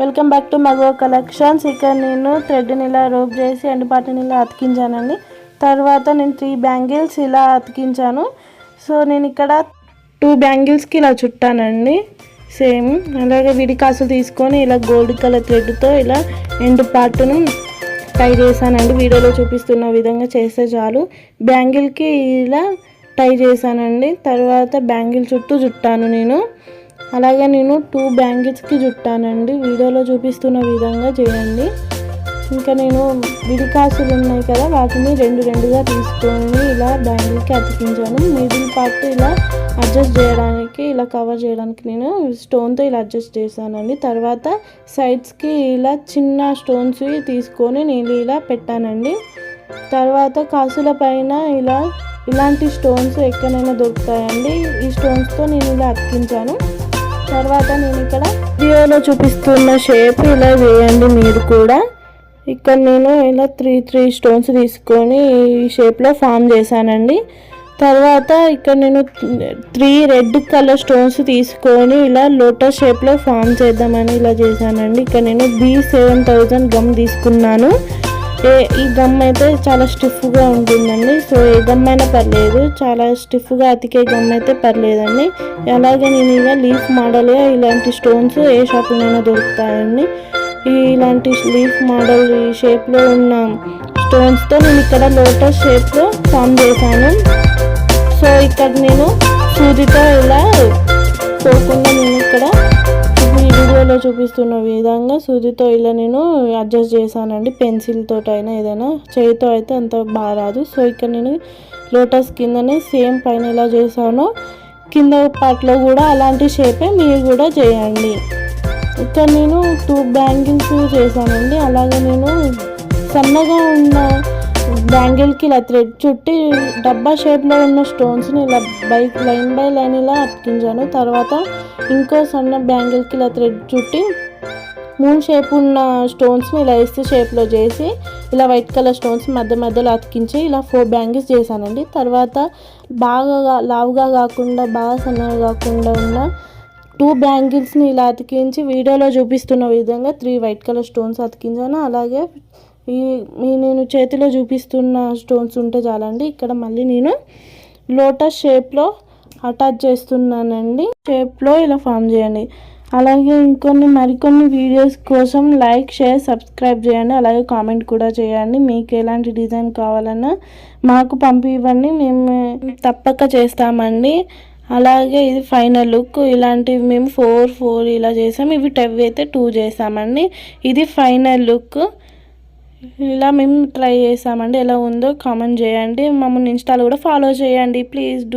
Welcome back to మగో collections. ఇక్కడ నేను థ్రెడ్ని ఇలా రోప్ చేసి ఎండుపాటిని ఇలా అతికించానండి. తర్వాత నేను త్రీ బ్యాంగిల్స్ ఇలా అతికించాను. సో నేను ఇక్కడ టూ బ్యాంగిల్స్కి ఇలా చుట్టానండి. సేమ్. అలాగే విడి కాసులు తీసుకొని ఇలా గోల్డ్ కలర్ థ్రెడ్తో ఇలా ఎండు పార్ట్ను టై చేశానండి. వీడియోలో చూపిస్తున్న విధంగా చేస్తే చాలు. బ్యాంగిల్కి ఇలా టై చేశానండి. తర్వాత బ్యాంగిల్ చుట్టూ చుట్టాను నేను. అలాగే నేను టూ బ్యాంగిల్స్కి చుట్టానండి వీడియోలో చూపిస్తున్న విధంగా చేయండి. ఇంకా నేను విడికాసులు ఉన్నాయి కదా వాటిని రెండు రెండుగా తీసుకొని ఇలా బ్యాంగిల్కి అతికించాను. మిడిల్ పార్ట్ ఇలా అడ్జస్ట్ చేయడానికి ఇలా కవర్ చేయడానికి నేను స్టోన్తో ఇలా అడ్జస్ట్ చేశానండి. తర్వాత సైడ్స్కి ఇలా చిన్న స్టోన్స్ తీసుకొని నేను ఇలా పెట్టానండి. తర్వాత కాసుల పైన ఇలా ఇలాంటి స్టోన్స్ ఎక్కడైనా దొరుకుతాయండి. ఈ స్టోన్స్తో నేను ఇలా అతికించాను. తర్వాత నేను ఇక్కడ వీడియోలో చూపిస్తున్న షేప్ ఇలా చేయండి మీరు కూడా. ఇక్కడ నేను ఇలా త్రీ త్రీ స్టోన్స్ తీసుకొని ఈ షేప్లో ఫామ్ చేశానండి. తర్వాత ఇక్కడ నేను త్రీ రెడ్ కలర్ స్టోన్స్ తీసుకొని ఇలా లోటస్ షేప్లో ఫామ్ చేద్దామని ఇలా చేశానండి. ఇక్కడ నేను బీ సెవెన్ థౌజండ్ గమ్ తీసుకున్నాను. ఏ ఈ గమ్ అయితే చాలా స్టిఫ్గా ఉంటుందండి. సో ఏ గమ్ అయినా పర్లేదు. చాలా స్టిఫ్గా అతికే గమ్ అయితే పర్లేదండి. అలాగే నేను ఇలా లీఫ్ మోడల్గా ఇలాంటి స్టోన్స్ ఏ షాప్లోనైనా దొరుకుతాయండి. ఇలాంటి లీఫ్ మోడల్ ఈ షేప్లో ఉన్న స్టోన్స్తో నేను ఇక్కడ లోటస్ షేప్లో ఫామ్ చేశాను. సో ఇక్కడ నేను సూదితో ఇలా పోకుండా నేను వీడియోలో చూపిస్తున్న విధంగా సూదితో ఇలా నేను అడ్జస్ట్ చేశానండి. పెన్సిల్ అయినా ఏదైనా. చేయితో అయితే అంత బాగా రాదు. సో ఇక్కడ నేను లోటస్ కిందనే సేమ్ పైన ఎలా చేశానో. కింద పార్ట్లో కూడా అలాంటి షేపే మీరు కూడా చేయండి. ఇక్కడ నేను టూ బ్యాంగిల్స్ చేశానండి. అలాగే నేను సన్నగా ఉన్న బ్యాంగిల్కి ఇలా థ్రెడ్ చుట్టి డబ్బా షేప్లో ఉన్న స్టోన్స్ని ఇలా బైక్ లైన్ బై లైన్ ఇలా అతికించాను. తర్వాత ఇంకో సన్న బ్యాంగిల్కి ఇలా థ్రెడ్ చుట్టి మూన్ షేప్ ఉన్న స్టోన్స్ని ఇలా ఇస్తే షేప్లో చేసి ఇలా వైట్ కలర్ స్టోన్స్ మధ్య మధ్యలో అతికించి ఇలా ఫోర్ బ్యాంగిల్స్ చేశానండి. తర్వాత బాగా లావుగా కాకుండా బాగా సన్నగా కాకుండా ఉన్న టూ బ్యాంగిల్స్ని ఇలా అతికించి వీడియోలో చూపిస్తున్న విధంగా త్రీ వైట్ కలర్ స్టోన్స్ అతికించాను. అలాగే ఈ నేను చేతిలో చూపిస్తున్న స్టోన్స్ ఉంటే చాలండి. ఇక్కడ మళ్ళీ నేను లోటస్ షేప్లో అటాచ్ చేస్తున్నానండి. షేప్లో ఇలా ఫామ్ చేయండి. అలాగే ఇంకొన్ని మరికొన్ని వీడియోస్ కోసం లైక్ షేర్ సబ్స్క్రైబ్ చేయండి. అలాగే కామెంట్ కూడా చేయండి. మీకు ఎలాంటి డిజైన్ కావాలన్నా మాకు పంపి ఇవ్వండి. మేము తప్పక చేస్తామండి. అలాగే ఇది ఫైనల్ లుక్ ఇలాంటివి మేము ఫోర్ ఫోర్ ఇలా చేసాం ఇవి టెవ్ అయితే టూ చేసామండి. ఇది ఫైనల్ లుక్ ఇలా మేము ట్రై చేసామండి. ఎలా ఉందో కామెంట్ చేయండి. మమ్మల్ని ఇన్స్టాలో కూడా ఫాలో చేయండి. Please do